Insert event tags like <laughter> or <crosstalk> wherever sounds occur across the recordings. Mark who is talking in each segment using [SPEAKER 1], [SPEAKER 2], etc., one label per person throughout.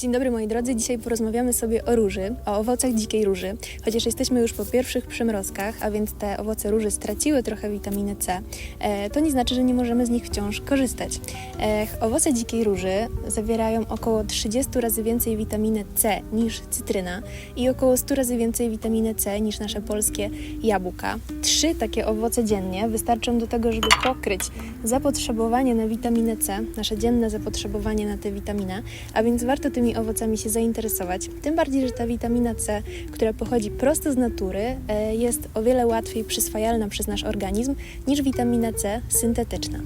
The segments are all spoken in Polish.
[SPEAKER 1] Dzień dobry moi drodzy, dzisiaj porozmawiamy sobie o róży, o owocach dzikiej róży. Chociaż jesteśmy już po pierwszych przymrozkach, a więc te owoce róży straciły trochę witaminy C, e, to nie znaczy, że nie możemy z nich wciąż korzystać. E, owoce dzikiej róży zawierają około 30 razy więcej witaminy C niż cytryna i około 100 razy więcej witaminy C niż nasze polskie jabłka. Trzy takie owoce dziennie wystarczą do tego, żeby pokryć zapotrzebowanie na witaminę C, nasze dzienne zapotrzebowanie na tę witaminę, a więc warto tymi owocami się zainteresować. Tym bardziej, że ta witamina C, która pochodzi prosto z natury, e, jest o wiele łatwiej przyswajalna przez nasz organizm niż witamina C syntetyczna.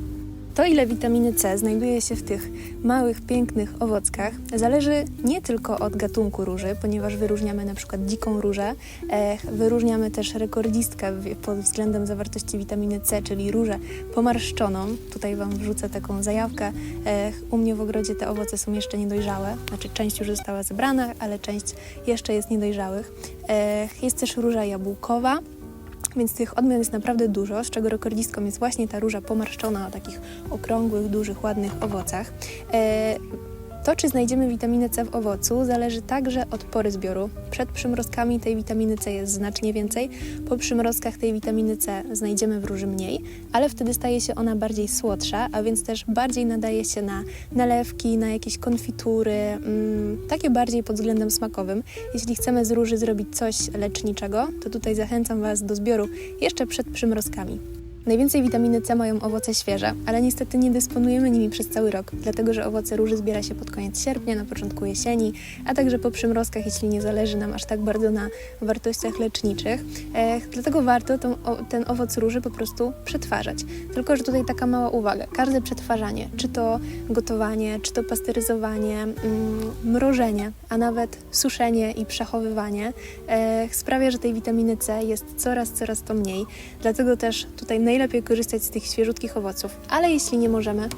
[SPEAKER 1] To, ile witaminy C znajduje się w tych małych, pięknych owockach, zależy nie tylko od gatunku róży, ponieważ wyróżniamy przykład dziką różę, e, wyróżniamy też rekordzistkę pod względem zawartości witaminy C, czyli różę pomarszczoną. Tutaj Wam wrzucę taką zajawkę. E, u mnie w ogrodzie te owoce są jeszcze niedojrzałe, znaczy część już została zebrana, ale część jeszcze jest niedojrzałych. E, jest też róża jabłkowa, więc tych odmian jest naprawdę dużo, z czego rekordzistką jest właśnie ta róża pomarszczona o takich okrągłych, dużych, ładnych owocach. E, to, czy znajdziemy witaminę C w owocu, zależy także od pory zbioru. Przed przymrozkami tej witaminy C jest znacznie więcej, po przymrozkach tej witaminy C znajdziemy w róży mniej, ale wtedy staje się ona bardziej słodsza, a więc też bardziej nadaje się na nalewki, na jakieś konfitury, mm, takie bardziej pod względem smakowym. Jeśli chcemy z róży zrobić coś leczniczego, to tutaj zachęcam Was do zbioru jeszcze przed przymrozkami. Najwięcej witaminy C mają owoce świeże, ale niestety nie dysponujemy nimi przez cały rok, dlatego że owoce róży zbiera się pod koniec sierpnia, na początku jesieni, a także po przymrozkach, jeśli nie zależy nam aż tak bardzo na wartościach leczniczych. Dlatego warto tą, o, ten owoc róży po prostu przetwarzać. Tylko, że tutaj taka mała uwaga. Każde przetwarzanie, czy to gotowanie, czy to pasteryzowanie, mm, mrożenie, a nawet suszenie i przechowywanie sprawia, że tej witaminy C jest coraz, coraz to mniej. Dlatego też tutaj najlepiej korzystać z tych świeżutkich owoców. Ale jeśli nie możemy,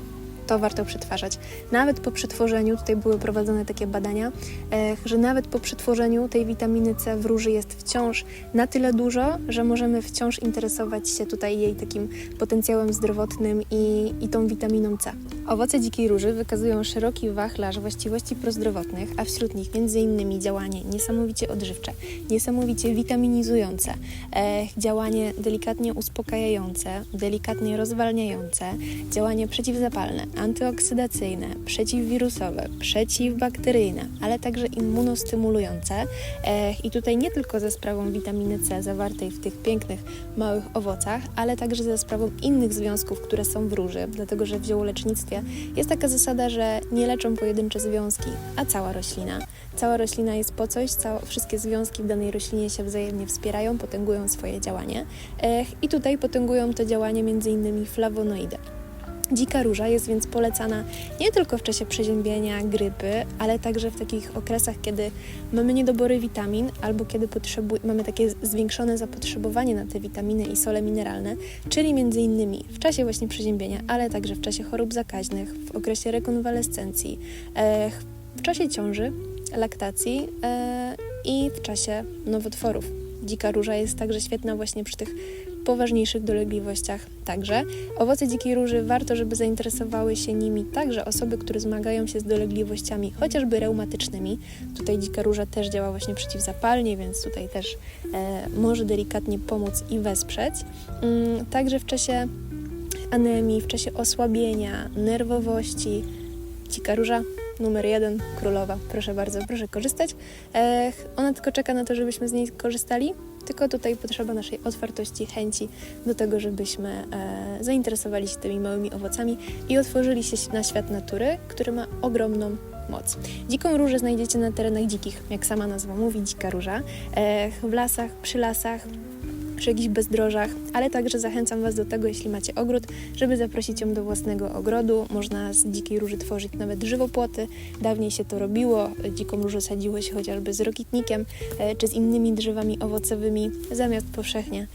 [SPEAKER 1] to warto przetwarzać. Nawet po przetworzeniu, tutaj były prowadzone takie badania, e, że nawet po przetworzeniu tej witaminy C w róży jest wciąż na tyle dużo, że możemy wciąż interesować się tutaj jej takim potencjałem zdrowotnym i, i tą witaminą C. Owoce dzikiej róży wykazują szeroki wachlarz właściwości prozdrowotnych, a wśród nich m.in. działanie niesamowicie odżywcze, niesamowicie witaminizujące, e, działanie delikatnie uspokajające, delikatnie rozwalniające, działanie przeciwzapalne, antyoksydacyjne, przeciwwirusowe, przeciwbakteryjne, ale także immunostymulujące. I tutaj nie tylko za sprawą witaminy C zawartej w tych pięknych, małych owocach, ale także za sprawą innych związków, które są w róży, dlatego że w ziołolecznictwie jest taka zasada, że nie leczą pojedyncze związki, a cała roślina. Cała roślina jest po coś, cała, wszystkie związki w danej roślinie się wzajemnie wspierają, potęgują swoje działanie i tutaj potęgują to działanie m.in. flawonoidy. Dzika róża jest więc polecana nie tylko w czasie przeziębienia, grypy, ale także w takich okresach, kiedy mamy niedobory witamin albo kiedy mamy takie zwiększone zapotrzebowanie na te witaminy i sole mineralne, czyli między innymi w czasie właśnie przeziębienia, ale także w czasie chorób zakaźnych, w okresie rekonwalescencji, e, w czasie ciąży, laktacji e, i w czasie nowotworów. Dzika róża jest także świetna właśnie przy tych poważniejszych dolegliwościach także. Owoce dzikiej róży warto, żeby zainteresowały się nimi także osoby, które zmagają się z dolegliwościami chociażby reumatycznymi. Tutaj dzika róża też działa właśnie przeciwzapalnie, więc tutaj też e, może delikatnie pomóc i wesprzeć. Mm, także w czasie anemii, w czasie osłabienia, nerwowości, dzika róża numer jeden, królowa. Proszę bardzo, proszę korzystać. Ech, ona tylko czeka na to, żebyśmy z niej korzystali, tylko tutaj potrzeba naszej otwartości, chęci do tego, żebyśmy e, zainteresowali się tymi małymi owocami i otworzyli się na świat natury, który ma ogromną moc. Dziką różę znajdziecie na terenach dzikich, jak sama nazwa mówi, dzika róża, e, w lasach, przy lasach, przy jakichś bezdrożach, ale także zachęcam Was do tego, jeśli macie ogród, żeby zaprosić ją do własnego ogrodu. Można z dzikiej róży tworzyć nawet żywopłoty. Dawniej się to robiło. Dziką różę sadziło się chociażby z rokitnikiem e, czy z innymi drzewami owocowymi, zamiast powszechnie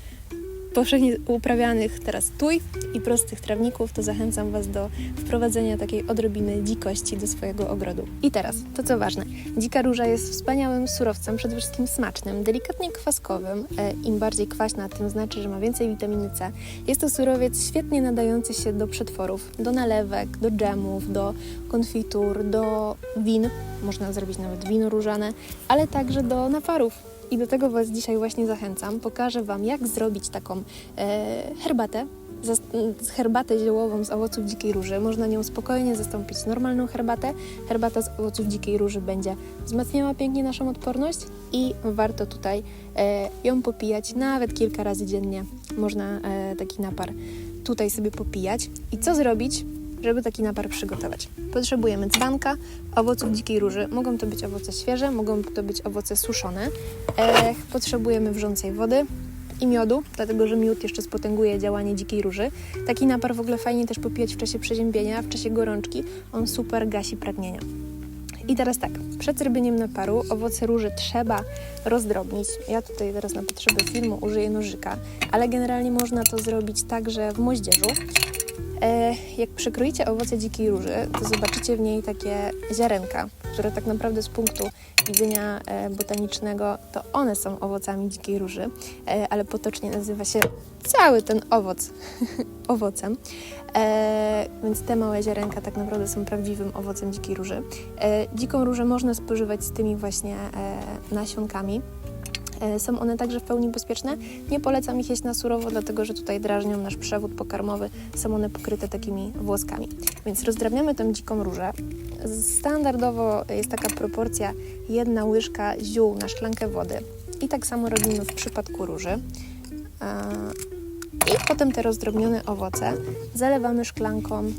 [SPEAKER 1] powszechnie uprawianych teraz tuj i prostych trawników, to zachęcam Was do wprowadzenia takiej odrobiny dzikości do swojego ogrodu. I teraz, to co ważne, dzika róża jest wspaniałym surowcem, przede wszystkim smacznym, delikatnie kwaskowym. E, Im bardziej kwaśna, tym znaczy, że ma więcej witaminy C. Jest to surowiec świetnie nadający się do przetworów, do nalewek, do dżemów, do konfitur, do win. Można zrobić nawet wino różane, ale także do naparów. I do tego Was dzisiaj właśnie zachęcam. Pokażę Wam, jak zrobić taką e, herbatę. Herbatę ziołową z owoców dzikiej róży. Można nią spokojnie zastąpić normalną herbatę. Herbata z owoców dzikiej róży będzie wzmacniała pięknie naszą odporność i warto tutaj e, ją popijać nawet kilka razy dziennie. Można e, taki napar tutaj sobie popijać. I co zrobić, żeby taki napar przygotować? Potrzebujemy dzbanka owoców dzikiej róży. Mogą to być owoce świeże, mogą to być owoce suszone. E, potrzebujemy wrzącej wody i miodu, dlatego że miód jeszcze spotęguje działanie dzikiej róży. Taki napar w ogóle fajnie też popijać w czasie przeziębienia, w czasie gorączki. On super gasi pragnienia. I teraz tak, przed zrobieniem naparu owoce róży trzeba rozdrobnić. Ja tutaj teraz na potrzeby filmu użyję nożyka, ale generalnie można to zrobić także w moździerzu. E, jak przekroicie owoce dzikiej róży, to zobaczycie w niej takie ziarenka, które tak naprawdę z punktu widzenia e, botanicznego to one są owocami dzikiej róży, e, ale potocznie nazywa się cały ten owoc <laughs> owocem. Więc te małe ziarenka tak naprawdę są prawdziwym owocem dzikiej róży. Dziką różę można spożywać z tymi właśnie nasionkami. E, Są one także w pełni bezpieczne. Nie polecam ich jeść na surowo, dlatego że tutaj drażnią nasz przewód pokarmowy. Są one pokryte takimi włoskami. Więc rozdrabniamy tą dziką różę. Standardowo jest taka proporcja jedna łyżka ziół na szklankę wody. I tak samo robimy w przypadku róży. E, I potem te rozdrobnione owoce zalewamy szklanką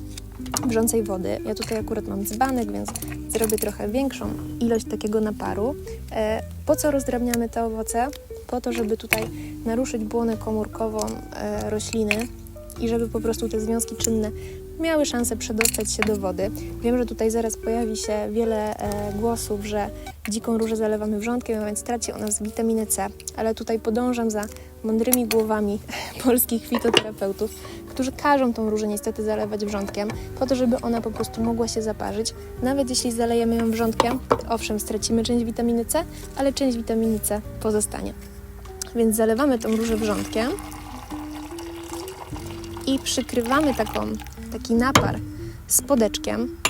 [SPEAKER 1] wrzącej wody. Ja tutaj akurat mam dzbanek, więc zrobię trochę większą ilość takiego naparu. E, Po co rozdrabniamy te owoce? Po to, żeby tutaj naruszyć błonę komórkową e, rośliny i żeby po prostu te związki czynne miały szansę przedostać się do wody. Wiem, że tutaj zaraz pojawi się wiele e, głosów, że dziką różę zalewamy wrzątkiem, a więc traci ona z witaminę C, ale tutaj podążam za mądrymi głowami <laughs> polskich fitoterapeutów, którzy każą tą różę niestety zalewać wrzątkiem, po to, żeby ona po prostu mogła się zaparzyć. Nawet jeśli zalejemy ją wrzątkiem, owszem, stracimy część witaminy C, ale część witaminy C pozostanie. Więc zalewamy tą różę wrzątkiem i przykrywamy taką, taki napar spodeczkiem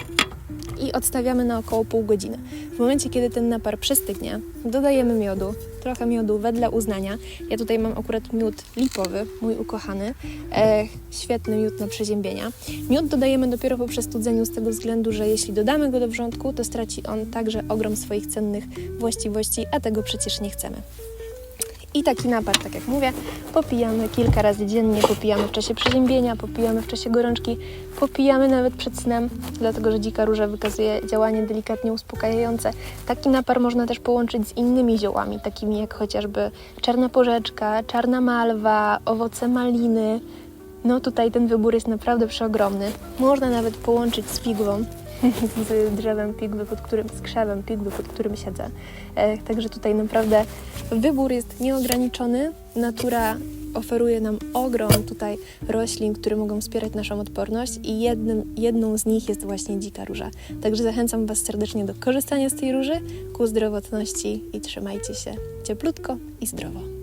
[SPEAKER 1] i odstawiamy na około pół godziny. W momencie, kiedy ten napar przystygnie, dodajemy miodu, trochę miodu wedle uznania. Ja tutaj mam akurat miód lipowy, mój ukochany, e, świetny miód na przeziębienia. Miód dodajemy dopiero po przestudzeniu z tego względu, że jeśli dodamy go do wrzątku, to straci on także ogrom swoich cennych właściwości, a tego przecież nie chcemy. I taki napar, tak jak mówię, popijamy kilka razy dziennie, popijamy w czasie przeziębienia, popijamy w czasie gorączki, popijamy nawet przed snem, dlatego że dzika róża wykazuje działanie delikatnie uspokajające. Taki napar można też połączyć z innymi ziołami, takimi jak chociażby czarna porzeczka, czarna malwa, owoce maliny. No tutaj ten wybór jest naprawdę przeogromny. Można nawet połączyć z figwą, <laughs> z drzewem pigwy, pod którym, z krzewem pigwy, pod którym siedzę. E, także tutaj naprawdę wybór jest nieograniczony. Natura oferuje nam ogrom tutaj roślin, które mogą wspierać naszą odporność i jednym, jedną z nich jest właśnie dzika róża. Także zachęcam Was serdecznie do korzystania z tej róży ku zdrowotności i trzymajcie się cieplutko i zdrowo.